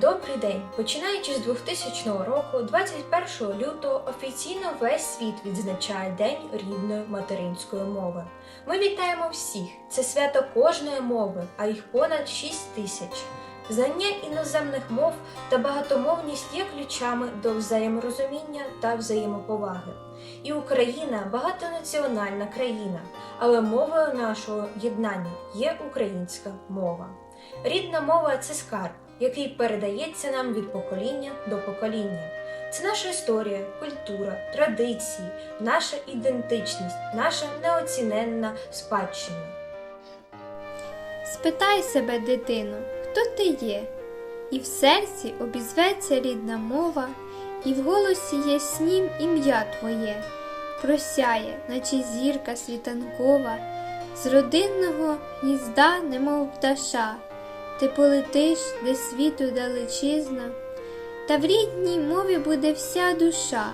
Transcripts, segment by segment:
Добрий день! Починаючи з 2000 року, 21 лютого офіційно весь світ відзначає День рідної материнської мови. Ми вітаємо всіх! Це свято кожної мови, а їх понад 6 тисяч. Знання іноземних мов та багатомовність є ключами до взаєморозуміння та взаємоповаги. І Україна багатонаціональна країна, але мовою нашого єднання є українська мова. Рідна мова це скарб, який передається нам від покоління до покоління. Це наша історія, культура, традиції, наша ідентичність, наша неоціненна спадщина. Спитай себе, дитино, хто ти є? І в серці обізветься рідна мова, і в голосі яснім ім'я твоє, просяє, наче зірка світанкова, з родинного гнізда, немов пташа, ти полетиш, де світу далечизна, та в рідній мові буде вся душа,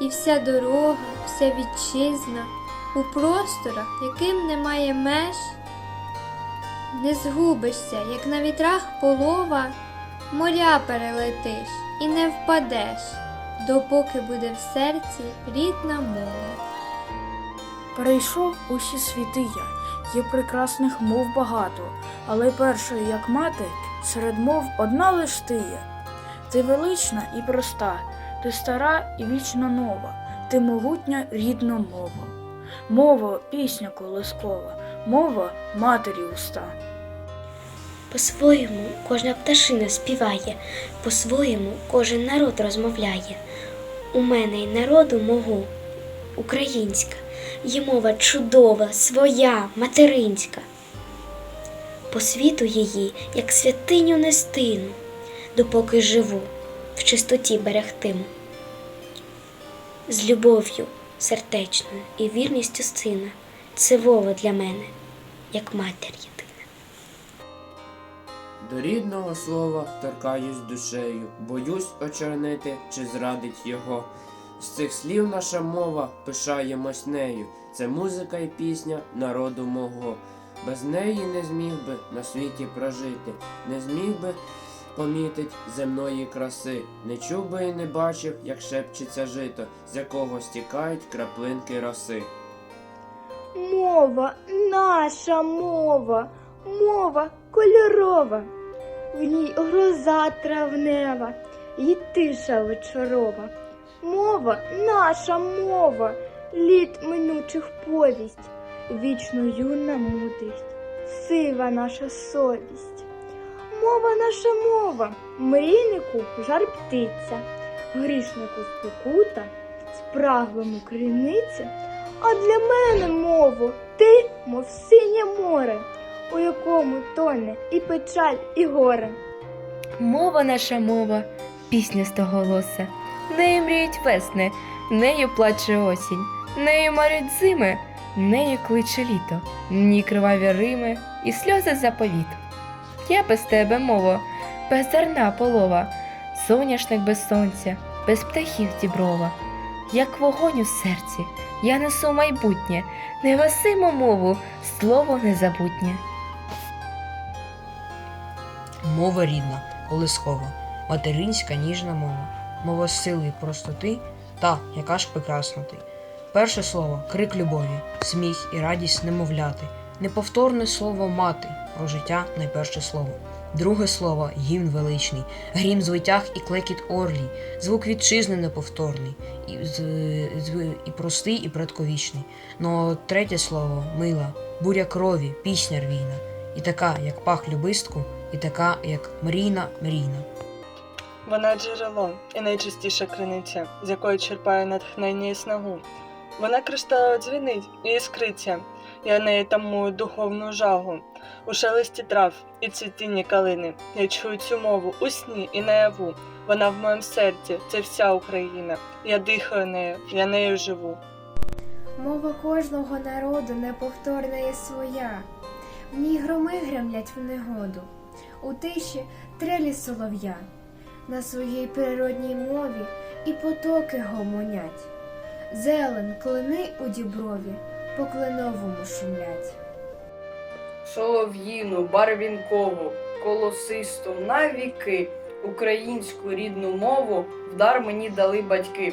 і вся дорога, вся вітчизна, у просторах, яким немає меж. Не згубишся, як на вітрах полова, моря перелетиш і не впадеш, допоки буде в серці рідна мова. Перейшов усі світи я, є прекрасних мов багато, але першою, як мати, серед мов одна лиш ти є. Ти велична і проста, ти стара і вічно нова, ти могутня рідна мова. Мова пісня колискова, мова матері уста. По-своєму кожна пташина співає, по-своєму кожен народ розмовляє. У мене й народу мого українська, є мова чудова, своя, материнська. По світу її, як святиню нестину, допоки живу, в чистоті берегтиму. З любов'ю сердечною і вірністю сина, це Вова для мене, як матір єдина. До рідного слова торкаюсь душею, боюсь очернити чи зрадить його. З цих слів наша мова пишаємось нею. Це музика і пісня народу мого. Без неї не зміг би на світі прожити, не зміг би помітить земної краси, не чув би і не бачив, як шепчеться жито, з якого стікають краплинки роси. Мова, наша мова, мова кольорова, в ній гроза травнева і тиша вечорова. Мова, наша мова, літ минучих повість, вічно юна мудрість, сива наша совість. Мова наша мова, мрійнику жар птиця, грішнику спокута, спраглому криниця. А для мене, мово, ти, мов синє море, у якому тоне і печаль, і горе. Мова наша мова, пісня стоголоса, нею мріють весни, нею плаче осінь, нею марять зими, нею кличе літо, ні криваві рими і сльози заповіту. Я без тебе, мово, без зерна полова, соняшник без сонця, без птахів діброва, як вогонь у серці, я несу майбутнє, невесиму мову, слово незабутнє. Мова рідна, колискова, материнська ніжна мова, мова сили і простоти, та, яка ж прекрасна ти. Перше слово крик любові, сміх і радість немовляти, неповторне слово мати, про життя найперше слово. Друге слово гімн величний, грім звитяг і клекіт орлій, звук вітчизни неповторний, і, і простий, і предковічний. Но третє слово мила, буря крові, пісня рвійна, і така, як пах любистку, і така, як мрійна мрійна. Вона джерело і найчистіша криниця, з якої черпає натхнення і снагу. Вона кришталево дзвінить і іскриться, я неї тамую духовну жагу. У шелесті трав і цвітінні калини. Я чую цю мову у сні і наяву. Вона в моєму серці, це вся Україна. Я дихаю нею, я нею живу. Мова кожного народу неповторна і своя, в ній громи гремлять в негоду, у тиші трелі солов'я, на своїй природній мові і потоки гомонять. Зелен, клини у діброві, по кленовому шумлять. солов'їну, барвінкову, колосисту на віки, Українську рідну мову в дар мені дали батьки.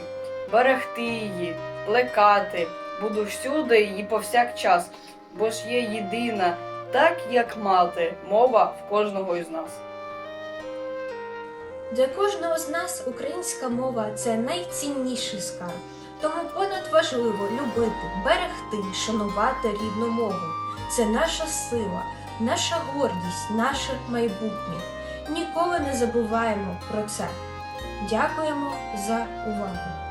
Берегти її, плекати, буду всюди і повсякчас, бо ж є єдина, так як мати, мова в кожного із нас. Для кожного з нас українська мова це найцінніший скарб. Тому понад важливо любити, берегти, шанувати рідну мову. Це наша сила, наша гордість, наше майбутнє. Ніколи не забуваємо про це. Дякуємо за увагу!